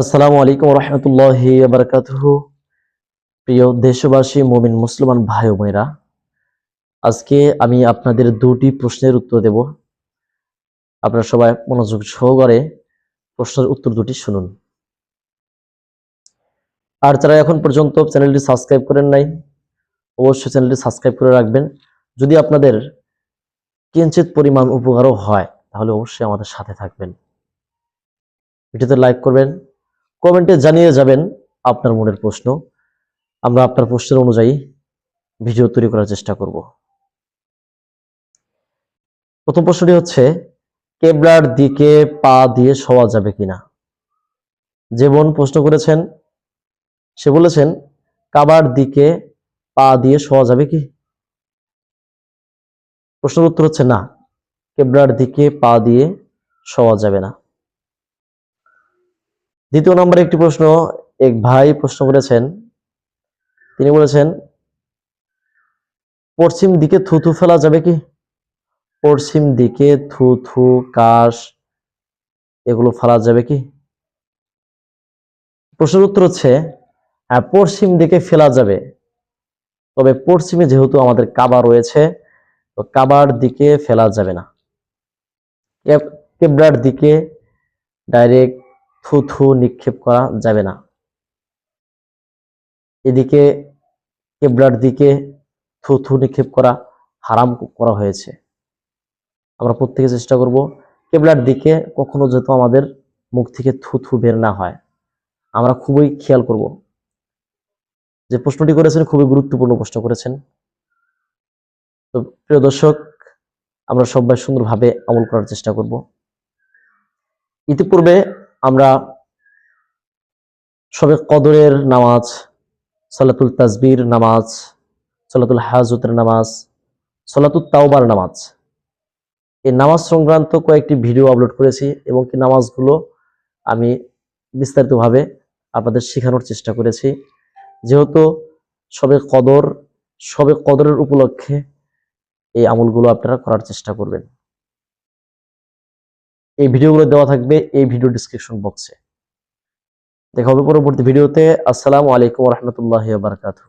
আসসালামু আলাইকুম রহমতুল্লাহ বারকাতুহ। প্রিয় দেশবাসী, মমিন, মুসলমান ভাই বোনেরা, আজকে আমি আপনাদের দুটি প্রশ্নের উত্তর দেব। আপনারা সবাই মনোযোগ সহকারে প্রশ্নের উত্তর দুটি শুনুন। আর যারা এখন পর্যন্ত চ্যানেলটি সাবস্ক্রাইব করেন নাই, অবশ্যই চ্যানেলটি সাবস্ক্রাইব করে রাখবেন। যদি আপনাদের কিঞ্চিত পরিমাণ উপকারও হয়, তাহলে অবশ্যই আমাদের সাথে থাকবেন। ভিডিওতে লাইক করবেন কমেন্টে জানিয়ে যাবেন আপনার মনের প্রশ্ন। আমরা আপনার প্রশ্নের অনুযায়ী ভিডিও তৈরি করার চেষ্টা করব। প্রথম প্রশ্নটি হচ্ছে, কেবলার দিকে পা দিয়ে শোয়া যাবে কিনা? যে বোন প্রশ্ন করেছেন, সে বলেছেন, কাবার দিকে পা দিয়ে শোয়া যাবে কি? প্রশ্নের উত্তর হচ্ছে না। কেবলার দিকে পা দিয়ে শোয়া যাবে না। দ্বিতীয় নম্বরে একটি প্রশ্ন, এক ভাই প্রশ্ন করেছেন। তিনি বলেছেন, পশ্চিম দিকে থুথু ফেলা যাবে কি? পশ্চিম দিকে থুথু কাশ, এগুলো ফেলা যাবে কি? প্রশ্নের উত্তর হচ্ছে হ্যাঁ পশ্চিম দিকে ফেলা যাবে। তবে পশ্চিমে যেহেতু আমাদের কাবা রয়েছে, তো কাবার দিকে ফেলা যাবে না। কেব- কেবলার দিকে ডাইরেক্ট থুথু নিক্ষেপ করা যাবে না। এদিকে কেবলার দিকে থুথু নিক্ষেপ করা হারাম করা হয়েছে। আমরা প্রত্যেকে চেষ্টা করব কেবলার দিকে কখনো যেহেতু আমাদের মুখ থেকে থুথু বের না হয়, আমরা খুবই খেয়াল করব। যে প্রশ্নটি করেছেন খুবই গুরুত্বপূর্ণ প্রশ্ন করেছেন। তো প্রিয় দর্শক, আমরা সবাই সুন্দরভাবে আমল করার চেষ্টা করব। ইতিপূর্বে আমরা সবে কদরের নামাজ, সলাতুল তাজবির নামাজ, সলাতুল হাজতের নামাজ সলাতুল তাওবার নামাজ। এই নামাজ সংক্রান্ত কয়েকটি ভিডিও আপলোড করেছি এবং কি নামাজগুলো আমি বিস্তারিতভাবে আপনাদের শেখানোর চেষ্টা করেছি। যেহেতু সবে কদর, সবে কদরের উপলক্ষে এই আমলগুলো আপনারা করার চেষ্টা করবেন। এই ভিডিওগুলো দেওয়া থাকবে এই ভিডিও ডিসক্রিপশন বক্সে দেখা হবে পরবর্তী ভিডিওতে। আসসালামু আলাইকুম রহমতুল্লাহ বারকাতুহ।